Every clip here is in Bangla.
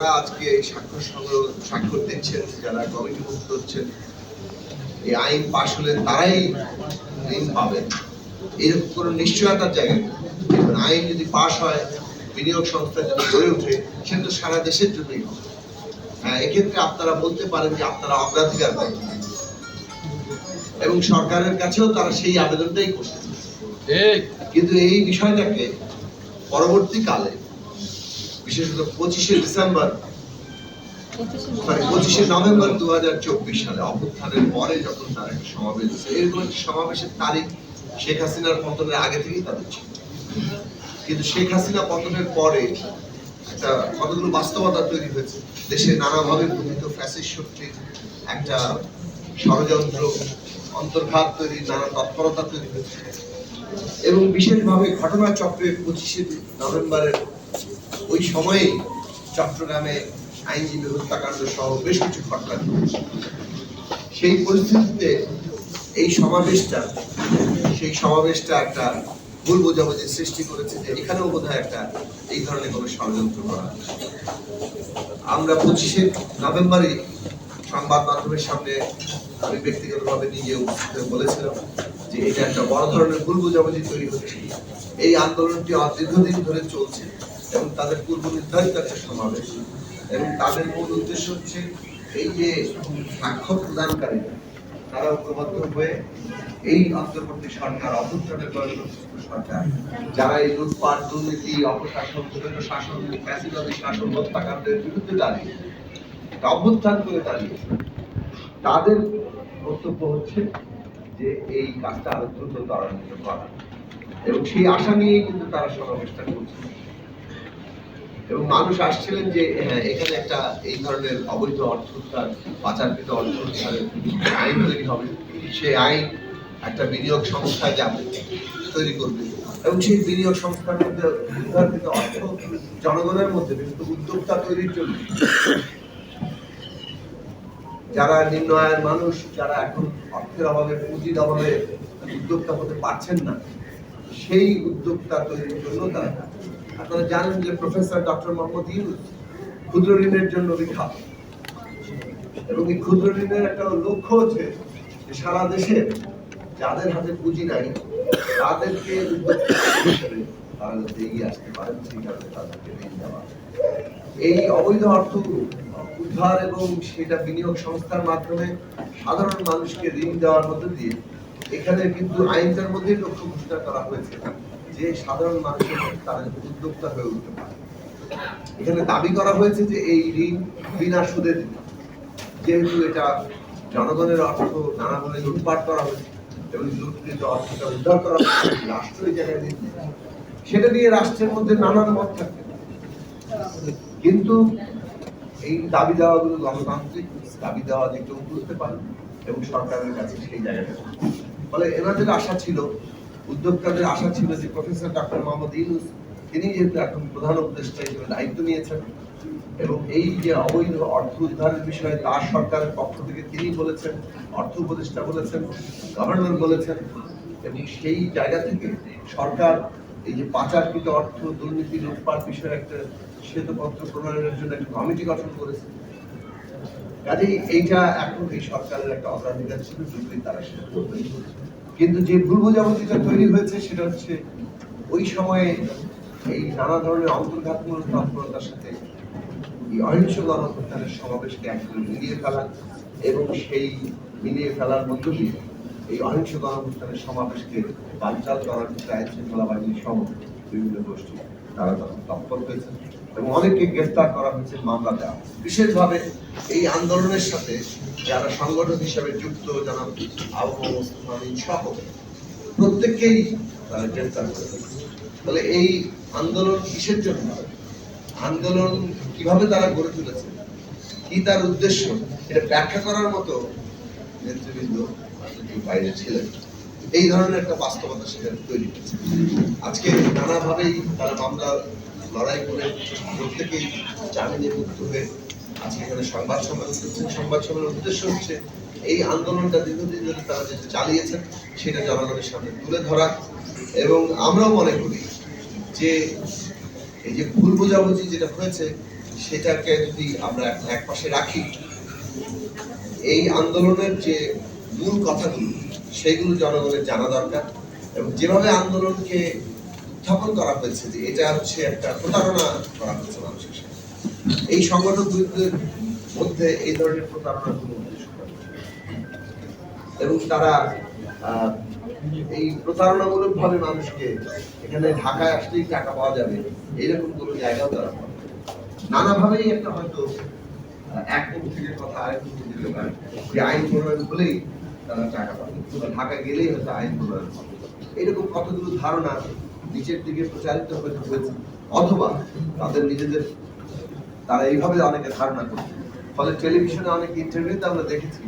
আজকে এই স্বাক্ষর সংগ্রহ স্বাক্ষর দিচ্ছেন যারা কমিটিভুক্ত হচ্ছেন এই আইন পাশ হলে তারাই ঋণ পাবেন। এরকম কোনো নিশ্চয়তার জায়গা আইন যদি পাশ হয় বিনিয়োগ সংস্থা যদি গড়ে ওঠে সেটা তো সারা দেশের জন্যই হবে। হ্যাঁ এক্ষেত্রে আপনারা বলতে পারেন যে আপনারা অগ্রাধিকার দেন। এবং সরকারের কাছেও তারা সেই আবেদনটাই করছে। কিন্তু এই বিষয়টাকে পরবর্তীকালে বিশেষত পঁচিশে ডিসেম্বর। সরি পঁচিশে নভেম্বর দু সালে অভ্যুত্থানের পরে যখন তার একটা সমাবেশ হয়েছে এরকম একটা সমাবেশের তারিখ শেখ হাসিনার পতনের আগে থেকেই তাদের ছিল। কিন্তু শেখ হাসিনা পতনের পরে একটা কতগুলো বাস্তবতা তৈরি হয়েছে? দেশে নানাভাবে ফ্যাসিস্ট শক্তির একটা ষড়যন্ত্র অন্তর্ঘাত তৈরি নানা তৎপরতা তৈরি হয়েছে। এবং বিশেষভাবে ঘটনা চক্রের পঁচিশে নভেম্বরের ওই সময়ে চট্টগ্রামে আইনজীবী হত্যাকাণ্ড সহ বেশ কিছু ঘটনা সেই পরিস্থিতিতে এই সমাবেশটা, সেই সমাবেশটা একটা ভুল বোঝাবুঝি সৃষ্টি করেছে যে এখানেও বোধহয় একটা এই ধরনের কোনো ষড়যন্ত্র করা আমরা পঁচিশে নভেম্বরে সংবাদ মাধ্যমের সামনে আমি ব্যক্তিগতভাবে নিজে বলেছিলাম যে এটা একটা বড় ধরনের ভুল বোঝাবুঝি তৈরি হচ্ছে। এই আন্দোলনটি দীর্ঘদিন ধরে চলছে। এবং তাদের পূর্ব নির্ধারিত একটা সমাবেশ। এবং তাদের মূল উদ্দেশ্য হচ্ছে এই যে সাক্ষ্য প্রদানকারীরা, তারা ঐক্যবদ্ধ হয়ে এই অন্তর্বর্তী সরকার, অভ্যুত্থানের পরবর্তী সরকার, যারা এই লুটপাট, দুর্নীতি, অপশাসন বিভিন্ন শাসন, ফ্যাসিবাদী শাসন, হত্যাকাণ্ডের বিরুদ্ধে দাঁড়িয়ে অভ্যুত্থান করে দাঁড়িয়ে, তাদের বক্তব্য হচ্ছে যে এই কাজটা আরও দ্রুত ত্বরান্বিত করা। এবং সেই আশা নিয়েই কিন্তু তারা সমাবেশটা করছে। এবং মানুষ আসছিলেন যে হ্যাঁ এখানে একটা এই ধরনের অবৈধ অর্থ উদ্ধার পাচারকৃত অর্থ উদ্ধারের আইন তৈরি হবে সেই আইন একটা বিনিয়োগ সংস্থা যাবে তৈরি করবে এবং সেই বিনিয়োগ সংস্থার মধ্যে উদ্ধারকৃত অর্থ জনগণের মধ্যে বিভিন্ন উদ্যোক্তা তৈরির জন্য যারা নিম্ন আয়ের মানুষ, যারা এখন অর্থের অভাবে, পুঁজির অভাবে উদ্যোক্তা হতে পারছেন না, সেই উদ্যোক্তা তৈরির জন্য তারা। আপনারা জানেন যে প্রফেসর ডক্টর মোহাম্মদ ইউনুস ক্ষুদ্র ঋণের জন্য বিখ্যাত। এবং এই ক্ষুদ্র ঋণের একটা লক্ষ্য হচ্ছে যে সারা দেশে যাদের হাতে পুঁজি নাই, তাদেরকে তারা যাতে এগিয়ে আসতে পারেন, সেই কারণে তাদেরকে ঋণ দেওয়া এই অবৈধ অর্থ উদ্ধার এবং সেটা বিনিয়োগ সংস্থার মাধ্যমে সাধারণ মানুষকে ঋণ দেওয়ার মধ্য দিয়ে এখানে কিন্তু আইনটার মধ্যে লক্ষ্য ঘোষণা করা হয়েছে। যে সাধারণ মানুষের তারা উদ্যোক্তা হয়ে উঠতে পারে। এখানে দাবি করা হয়েছে যে এই ঋণ বিনা সুদে যেহেতু এটা জনগণের অর্থ নানাভাবে লুটপাট করা হয়েছে এবং লুটকৃত অর্থটা উদ্ধার করা হয়েছে রাষ্ট্র এই জায়গায় সেটা নিয়ে রাষ্ট্রের মধ্যে নানান মত থাকতে কিন্তু এই দাবি দেওয়াগুলো গণতান্ত্রিক, দাবি দেওয়া যে কেউ বুঝতে পারে এবং সরকারের কাছে সেই জায়গাটা। ফলে এনাদের আশা ছিল উদ্যোক্তাদের আশা ছিল যে প্রফেসর ডক্টর মোহাম্মদ ইউনুস, তিনি যেহেতু এখন প্রধান উপদেষ্টা হিসেবে দায়িত্ব নিয়েছেন এবং এই যে অবৈধ অর্থ উদ্ধারের বিষয়ে তার সরকারের পক্ষ থেকে তিনি বলেছেন, অর্থ উপদেষ্টা বলেছেন গভর্নর বলেছেন, এবং সেই জায়গা থেকে সরকার এই যে পাচারকৃত অর্থ, দুর্নীতি, লুটপাট বিষয়ে একটা শ্বেতপত্র প্রণয়নের জন্য একটা কমিটি গঠন করেছে। কাজেই এইটা এখন এই সরকারের একটা অগ্রাধিকার ছিল যদি তারা সেটা করবে কিন্তু যে ভুল বোঝাবুঝিটা তৈরি হয়েছে, সেটা হচ্ছে ওই সময়ে এই নানা ধরনের অন্তর্ঘাতমূলক তৎপরতার সাথে এই অহিংস গণহত্যার সমাবেশকে একদম মিলিয়ে ফেলা এবং সেই মিলিয়ে ফেলার মধ্য দিয়ে এই অহিংস গণহত্যার সমাবেশকে বানচাল করার ক্ষেত্রে আইন শৃঙ্খলা বাহিনী সহ বিভিন্ন গোষ্ঠী, তারা তখন তৎপর হয়েছে এবং অনেককে গ্রেফতার করা হয়েছে, মামলা দেওয়া বিশেষভাবে এই আন্দোলনের সাথে যারা সংগঠন হিসেবে যুক্ত যারা আবু মোস্তফা সহ প্রত্যেককেই তারা গ্রেফতার করেছে ফলে এই আন্দোলন কিসের জন্য? আন্দোলন কীভাবে তারা গড়ে তুলেছে? কি তার উদ্দেশ্য? এটা ব্যাখ্যা করার মতো নেতৃবৃন্দ বাইরে ছিলেন। এই ধরনের একটা বাস্তবতা সেখানে তৈরি হয়েছে। আজকে নানাভাবেই তারা মামলা লড়াই করে প্রত্যেকেই জামিনে মুক্ত হয়ে আজকে এখানে সংবাদ সম্মেলন করছেন সংবাদ সম্মেলনের উদ্দেশ্য হচ্ছে এই আন্দোলনটা দীর্ঘদিন ধরে তারা যেটা চালিয়েছেন, সেটা জনগণের সামনে তুলে ধরা। এবং আমরাও মনে করি যে এই যে ভুল বোঝাবুঝি যেটা হয়েছে, সেটাকে যদি আমরা এক পাশে রাখি, এই আন্দোলনের যে মূল কথাগুলো সেগুলো জনগণের জানা দরকার। এবং যেভাবে আন্দোলনকে উত্থাপন করা হয়েছে, যে এটা হচ্ছে একটা প্রতারণা করা হয়েছে মানুষের সাথে এই সংগঠনগুলোর মধ্যে এই ধরনের প্রতারণার কোনো এবং তারা এই প্রতারণামূলক ভাবে মানুষকে এখানে ঢাকায় আসলেই টাকা পাওয়া যাবে, এইরকম কোনো জায়গাও তারা নানাভাবেই একটা হয়তো এক থেকে কথা আরেক যেতে পারে। যে আইন প্রণয়ন হলেই তারা টাকা পাবে। ঢাকা গেলেই হয়তো আইন প্রণয়ন হবে। এরকম কতগুলো ধারণা নিচের দিকে প্রচারিত হয়তো হয়েছে, অথবা তাদের নিজেদের তারা এইভাবে অনেকে ধারণা করছে। ফলে টেলিভিশনে অনেক ইন্টারভিউতে আমরা দেখেছি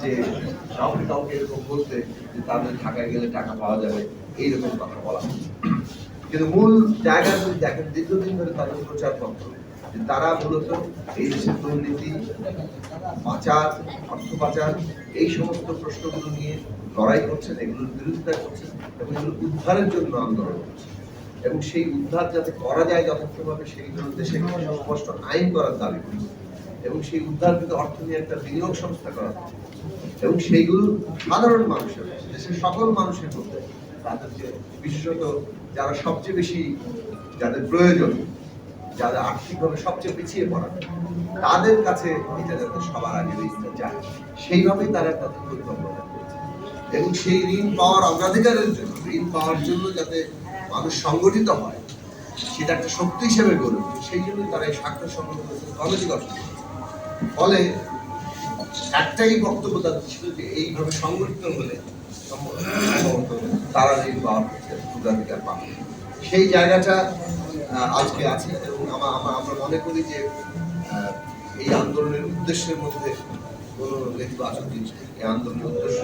যে কাউকে কাউকে এরকম বলতে যে তাদের ঢাকায় গেলে টাকা পাওয়া যাবে, এইরকম কথা বলা কিন্তু মূল জায়গা যদি দেখেন, দীর্ঘদিন ধরে তাদের প্রচারপত্র যে তারা মূলত এই দেশের দুর্নীতি, পাচার অর্থ পাচার এই সমস্ত প্রশ্নগুলো নিয়ে লড়াই করছেন, এগুলোর বিরোধিতা করছেন এবং এগুলো উদ্ধারের জন্য আন্দোলন করছেন। এবং সেই উদ্ধার যাতে করা যায় যথার্থভাবে সেই জন্য দেশে স্পষ্ট আইন করার দাবি এবং সেই উদ্ধার কিন্তু অর্থ নিয়ে একটা বিনিয়োগ সংস্থা করা। এবং সেইগুলো সাধারণ মানুষের, দেশের সকল মানুষের মধ্যে তাদেরকে বিশেষত যারা সবচেয়ে বেশি যাদের প্রয়োজন, যারা আর্থিকভাবে সবচেয়ে পিছিয়ে পড়া, তাদের কাছে এটা যাতে সবার আগে রিচটা যায়, সেইভাবেই তারা তাদের পরিকল্পনা করেছে এবং সেই ঋণ পাওয়ার অগ্রাধিকারের জন্য, ঋণ পাওয়ার জন্য যাতে মানুষ সংগঠিত হয়, সেটা একটা শক্তি হিসেবে গড়ে ওঠে। সেই জন্য তারা এই স্বাক্ষর করেছে কমিটি গঠন। ফলে একটাই বক্তব্য তাদের ছিল যে এইভাবে সংগঠিত হলে তারা ঋণ পাওয়ার পাবে সেই জায়গাটা আজকে আছে এবং আমা- আমা- আমরা মনে করি যে এই আন্দোলনের উদ্দেশ্যের মধ্যে কোনো নেতিবাচক জিনিস এই আন্দোলনের উদ্দেশ্য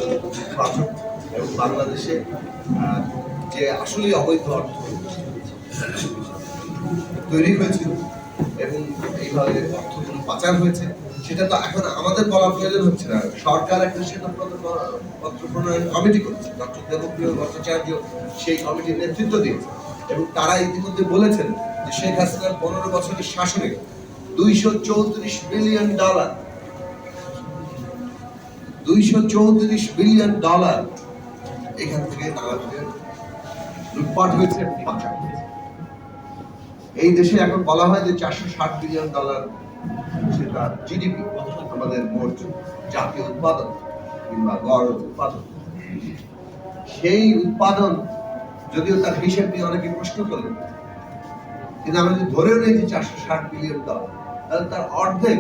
এবং বাংলাদেশে যে আসলে অবৈধ অর্থ তৈরি হয়েছিল এবং এইভাবে অর্থগুলো পাচার হয়েছে, সেটা তো এখন আমাদের বলার প্রয়োজন হচ্ছে না। সরকার একটা শ্বেতপত্র পত্র প্রণয়ন কমিটি করেছে, ডক্টর দেবপ্রিয় ভট্টাচার্য সেই কমিটির নেতৃত্ব দিয়েছে এবং তারা ইতিমধ্যে বলেছেন যে শেখ হাসিনার পনেরো বছরের শাসনে দুইশো চৌত্রিশ বিলিয়ন ডলার, দুইশো চৌত্রিশ বিলিয়ন ডলার এখান থেকে তাদেরকে এই দেশে এখন বলা হয় যে চারশো ষাট বিলিয়ন ডলার সেটা জিডিপি আমাদের মোট জাতীয় উৎপাদন কিংবা গড় উৎপাদন। সেই উৎপাদন, যদিও তার হিসেব নিয়ে অনেকে প্রশ্ন করলেন, কিন্তু আমরা যদি ধরেও নিই যে চারশো ষাট বিলিয়ন ডলার তাহলে তার অর্ধেক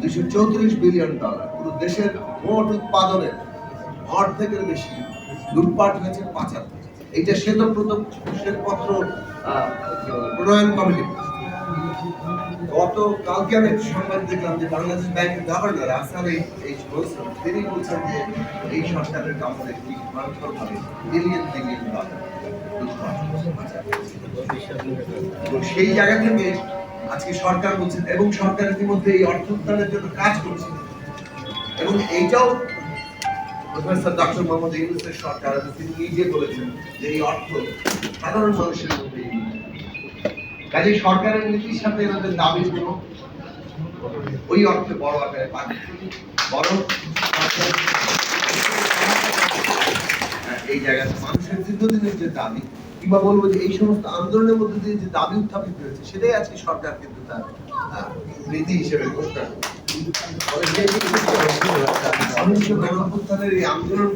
দুশো চৌত্রিশ বিলিয়ন ডলার পুরো দেশের মোট উৎপাদনের অর্ধেকের বেশি লুটপাট হয়েছে পাচার। এইটা শ্বেতপ্রত শ্বেতপত্র প্রণয়ন কমিটি গত কালকে আমি সংবাদ দেখলাম যে বাংলাদেশ ব্যাংকের গভর্নর আসার এই বলছেন তিনি বলছেন যে এই সরকারের কি ভয়ঙ্কর ভাবে বিলিয়ন বিলিয়ন ডলার লুটপাট হয়েছে, পাচার হয়েছে। তো সেই জায়গা থেকে আজকে সরকার বলছে এবং সরকার ইতিমধ্যে এই অর্থ উত্থানের জন্য কাজ করছে এবং এইটাও প্রফেসর ডক্টর মোহাম্মদ ইউনুসের সরকার তিনি নিজে বলেছেন যে এই অর্থ সাধারণ মানুষের মধ্যে কাজে সরকারের নীতির সাথে এনাদের কোনো ওই অর্থে বড় আকারে হ্যাঁ, এই জায়গাতে মানুষের দীর্ঘদিনের যে দাবি কিংবা বলব যে এই সমস্ত আন্দোলনের মধ্যে দিয়ে যে দাবি উত্থাপিত হয়েছে সেটাই আজকে সরকার কিন্তু তার নীতি হিসেবে ঘোষণা এই আন্দোলন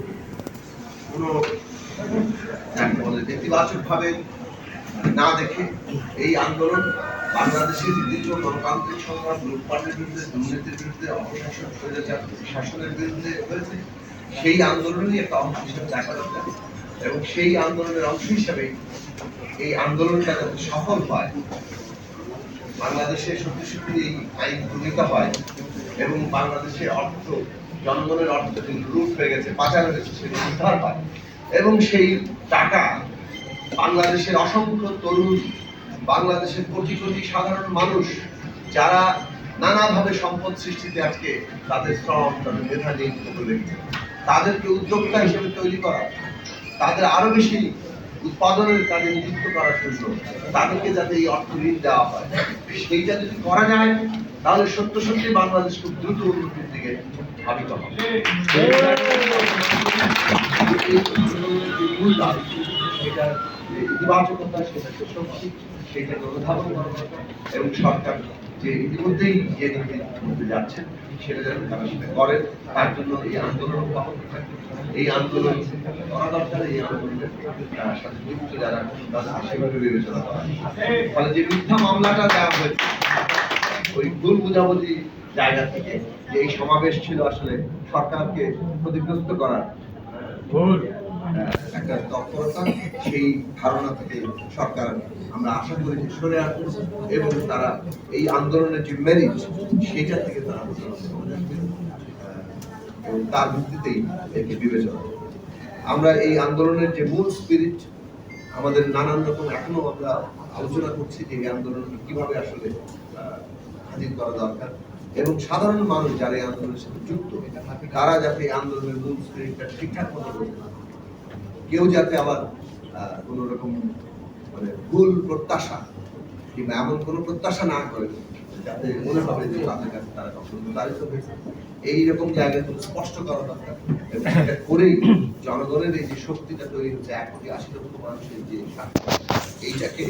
না দেখে এই আন্দোলন বাংলাদেশের গণতান্ত্রিক সংগ্রাম বিরুদ্ধে, দুর্নীতির বিরুদ্ধে, অপশাসন শাসনের বিরুদ্ধে হয়েছে, সেই আন্দোলনই একটা অংশ হিসেবে দেখা দরকার। এবং সেই আন্দোলনের অংশ হিসেবে এই আন্দোলনটা যাতে সফল হয় বাংলাদেশে সত্যি সত্যি এই আইন প্রণীত হয় এবং বাংলাদেশের অর্থ, জনগণের অর্থ লুট হয়ে গেছে, পাচার হয়ে গেছে সেটা উদ্ধার হয়। এবং সেই টাকা বাংলাদেশের অসংখ্য তরুণ, বাংলাদেশের কোটি কোটি সাধারণ মানুষ, যারা নানাভাবে সম্পদ সৃষ্টিতে আজকে তাদের শ্রম, তাদের মেধা নিয়োজিত করে রেখেছে তাদেরকে উদ্যোক্তা হিসেবে তৈরি করা, তাদের আরও বেশি উৎপাদনের কাজে নিযুক্ত করার জন্য তাদেরকে যাতে এই অর্থ ঋণ দেওয়া হয়। সেইটা যদি করা যায়, তাহলে সত্য সত্যি বাংলাদেশ খুব দ্রুত উন্নতির দিকে ধাবিত হবে। ইতিবাচকতা, সেটা শক্তি সেটাকে অনুধাবন করা এবং সরকার যে ইতিমধ্যেই যে নীতি করতে যাচ্ছেন সেটা যেন তারা সেটা করেন। তার জন্য এই আন্দোলন অব্যাহত থাকে এই আন্দোলন করা দরকার এই আন্দোলনের সাথে যুক্ত যারা, তাদের সেভাবে বিবেচনা করা ফলে যে মিথ্যা মামলাটা দেওয়া হয়েছে, ওই ভুল বুঝাবুঝি জায়গা থেকে যে এই সমাবেশ ছিল আসলে সরকারকে ক্ষতিগ্রস্ত করার, ভুল। একটা তৎপরতা সেই ধারণা থেকে সরকার আমরা আশা করি যে সরে আসবে এবং তারা এই আন্দোলনের যে মেরিট সেটা থেকে তারা এবং তার ভিত্তিতেই বিবেচনা আমরা এই আন্দোলনের যে মূল স্পিরিট আমাদের নানান রকম এখনও আমরা আলোচনা করছি যে এই আন্দোলনকে কীভাবে আসলে হাজির করা দরকার। এবং সাধারণ মানুষ যারা এই আন্দোলনের সাথে যুক্ত, তারা যাতে এই আন্দোলনের মূল স্পিরিটটা ঠিকঠাক মতো বোঝে কেউ যাতে আবার কোনো রকম মানে ভুল প্রত্যাশা কিংবা এমন কোনো প্রত্যাশা না করে, যাতে মনে হবে যে তাদের কাছে তারা কখনো প্রতারিত হয়েছে। এইরকম জায়গায় খুব স্পষ্ট করা দরকার। করেই জনগণের এই যে শক্তিটা তৈরি হচ্ছে, এক কোটি আশি লক্ষ মানুষের যে এইটাকে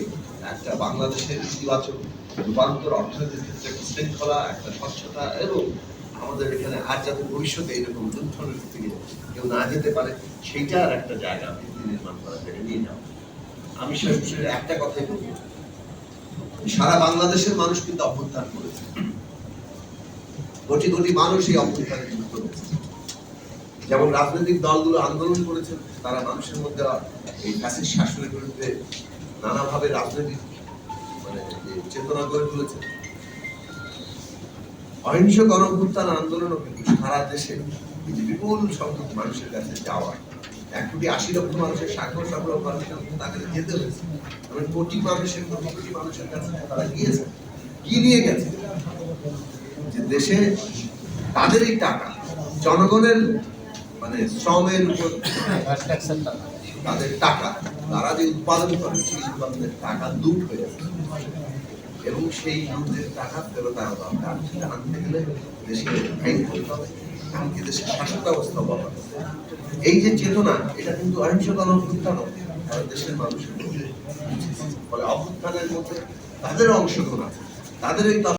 একটা বাংলাদেশের ইতিবাচক রূপান্তর অর্থনীতির একটা শৃঙ্খলা, একটা স্বচ্ছতা এবং আমাদের এখানে আর যাতে ভবিষ্যতে এইরকম লুণ্ঠনের দিকে কেউ না যেতে পারে সেইটার একটা জায়গা নির্মাণ করা থেকে নিয়ে যাওয়া আমি সরাসরি একটা কথাই বলব। সারা বাংলাদেশের মানুষ কিন্তু অভ্যুত্থান করেছে। কোটি কোটি মানুষ এই অভ্যুত্থানে যুক্ত হয়েছে। যেমন রাজনৈতিক দলগুলো আন্দোলন করেছেন তারা মানুষের মধ্যে এই ফ্যাসিস্ট শাসনের বিরুদ্ধে নানাভাবে রাজনৈতিক মানে চেতনা গড়ে তুলেছে অহিংস গণঅভ্যুত্থান আন্দোলনও কিন্তু সারা দেশে বিপুল সংখ্যক মানুষের কাছে যাওয়া। এক কোটি আশি লক্ষ মানুষের সংগ্রহ করার জন্য তাদের যেতে হয়েছে। মানে কোটি মানুষের, কোটি কোটি মানুষের কাছে তারা গিয়েছে। কি নিয়ে গেছে? যে দেশে তাদের এই টাকা, জনগণের মানে শ্রমের উপর তাদের টাকা, তারা যে উৎপাদন করে সেই উৎপাদনের টাকা লুট হয়ে যাচ্ছে। এবং সেই আমাদের টাকা ফেরত আনা দরকার। সেটা আনতে গেলে দেশে আইন করতে হবে, এমনকি দেশের শাসন ব্যবস্থা বলা এই যে চেতনা, এটা কিন্তু অহিংস গণঅভ্যুত্থান দেশের মানুষের ফলে অভ্যুত্থানের মধ্যে তাদের অংশগ্রহণ আছে। তাদের এই